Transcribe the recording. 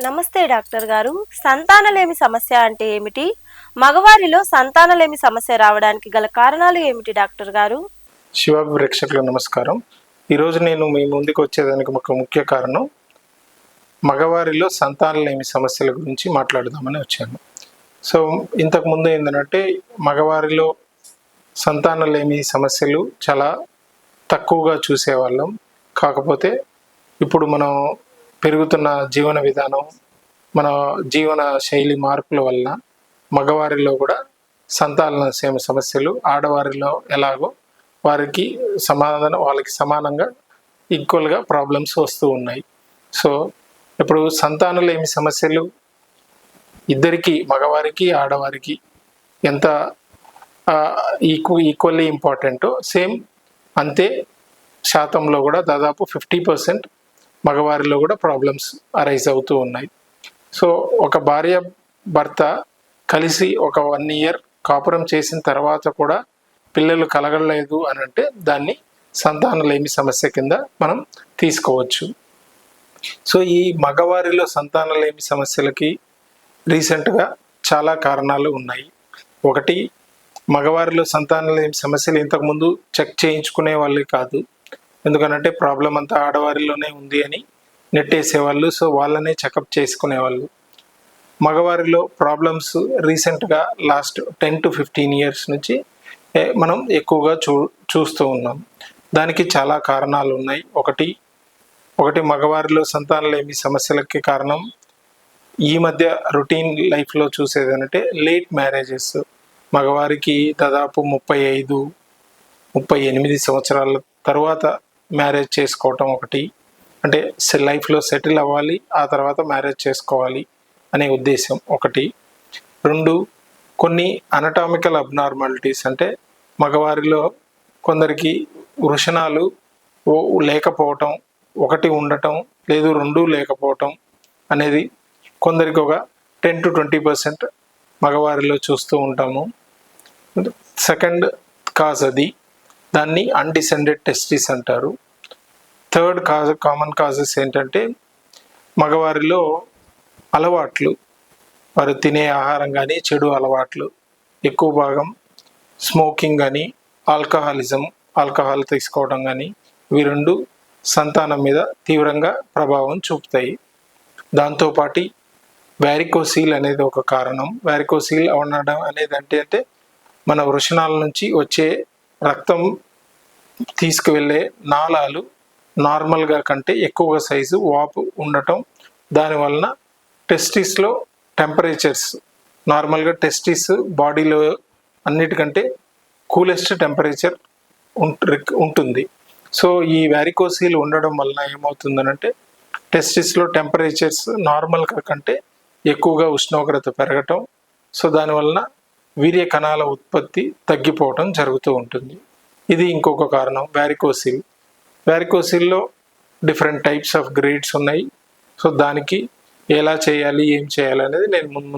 నమస్తే డాక్టర్ గారు. సంతానలేమి సమస్య అంటే ఏమిటి? మగవారిలో సంతానలేమి సమస్య రావడానికి గల కారణాలు ఏమిటి డాక్టర్ గారు? శివ ప్రేక్షకులకు నమస్కారం. ఈరోజు నేను మీ ముందుకు వచ్చేదానికి ఒక ముఖ్య కారణం మగవారిలో సంతానలేమి సమస్యల గురించి మాట్లాడదామని వచ్చాను. సో ఇంతకు ముందు ఏంటంటే మగవారిలో సంతానలేమి సమస్యలు చాలా తక్కువగా చూసేవాళ్ళం. కాకపోతే ఇప్పుడు మనం పెరుగుతున్న జీవన విధానం మన జీవన శైలి మార్పుల వల్ల మగవారిలో కూడా సంతాన సేమ సమస్యలు ఆడవారిలో ఎలాగో వారికి సమాధానం వాళ్ళకి సమానంగా ఈక్వల్గా ప్రాబ్లమ్స్ వస్తూ ఉన్నాయి. సో ఇప్పుడు సంతానలేమి సమస్యలు? ఇద్దరికి మగవారికి ఆడవారికి ఎంత ఈక్వ ఈక్వల్లీ ఇంపార్టెంటో సేమ్ అంతే శాతంలో కూడా దాదాపు ఫిఫ్టీ పర్సెంట్ మగవారిలో కూడా ప్రాబ్లమ్స్ అరైజ్ అవుతూ ఉన్నాయి. సో ఒక భార్య భర్త కలిసి ఒక వన్ ఇయర్ కాపురం చేసిన తర్వాత కూడా పిల్లలు కలగలేదు అని అంటే దాన్ని సంతానలేమి సమస్య కింద మనం తీసుకోవచ్చు. సో ఈ మగవారిలో సంతానలేమి సమస్యలకి రీసెంట్గా చాలా కారణాలు ఉన్నాయి. ఒకటి మగవారిలో సంతానలేమి సమస్యలు ఇంతకుముందు చెక్ చేయించుకునే వాళ్ళే కాదు. ఎందుకనంటే ప్రాబ్లం అంతా ఆడవారిలోనే ఉంది అని నెట్టేసేవాళ్ళు సో వాళ్ళనే చెకప్ చేసుకునేవాళ్ళు. మగవారిలో ప్రాబ్లమ్స్ రీసెంట్గా last ten to fifteen years నుంచి మనం ఎక్కువగా చూ చూస్తూ ఉన్నాం. దానికి చాలా కారణాలు ఉన్నాయి. ఒకటి ఒకటి మగవారిలో సంతానలేమి సమస్యలకి కారణం. ఈ మధ్య రొటీన్ లైఫ్లో చూసేది అంటే లేట్ మ్యారేజెస్ మగవారికి దాదాపు ముప్పై ఐదు ముప్పై ఎనిమిది సంవత్సరాల తర్వాత మ్యారేజ్ చేసుకోవటం ఒకటి. అంటే లైఫ్లో సెటిల్ అవ్వాలి ఆ తర్వాత మ్యారేజ్ చేసుకోవాలి అనే ఉద్దేశం ఒకటి. రెండు కొన్ని అనటామికల్ అబ్నార్మాలిటీస్ అంటే మగవారిలో కొందరికి వృషణాలు ఓ- లేకపోవటం ఒకటి ఉండటం లేదు రెండు లేకపోవటం అనేది కొందరికి ఒక టెన్ టు ట్వంటీ పర్సెంట్ మగవారిలో చూస్తూ ఉంటాము. సెకండ్ కాజ్ అది. దాన్ని అన్డిసెండెడ్ టెస్టిస్ అంటారు. థర్డ్ కాజ్ కామన్ కాజెస్ ఏంటంటే మగవారిలో అలవాట్లు వారు తినే ఆహారం కానీ చెడు అలవాట్లు ఎక్కువ భాగం స్మోకింగ్ కానీ ఆల్కహాలిజం ఆల్కహాల్ తీసుకోవడం కానీ ఇవి రెండు సంతానం మీద తీవ్రంగా ప్రభావం చూపుతాయి. దాంతోపాటి వ్యారికోసీల్ అనేది ఒక కారణం. వ్యారికోసీల్ ఉండడం అనేది అంటే అంటే మన వృషణాల నుంచి వచ్చే రక్తం తీసుకువెళ్ళే నాళాలు నార్మల్గా కంటే ఎక్కువ సైజు వాపు ఉండటం దానివలన టెస్టిస్లో టెంపరేచర్స్ నార్మల్గా టెస్టిస్ బాడీలో అన్నిటికంటే కూలెస్ట్ టెంపరేచర్ ఉంటుంది. సో ఈ వ్యారికోసీలు ఉండడం వలన ఏమవుతుందనంటే టెస్టిస్లో టెంపరేచర్స్ నార్మల్గా కంటే ఎక్కువగా ఉష్ణోగ్రత పెరగటం సో దానివలన వీర్య కణాల ఉత్పత్తి తగ్గిపోవటం జరుగుతూ ఉంటుంది. ఇది ఇంకొక కారణం వ్యారికోసిల్ వ్యారికోసిల్లో డిఫరెంట్ టైప్స్ ఆఫ్ గ్రేడ్స్ ఉన్నాయి. సో దానికి ఎలా చేయాలి ఏం చేయాలి అనేది నేను ముందు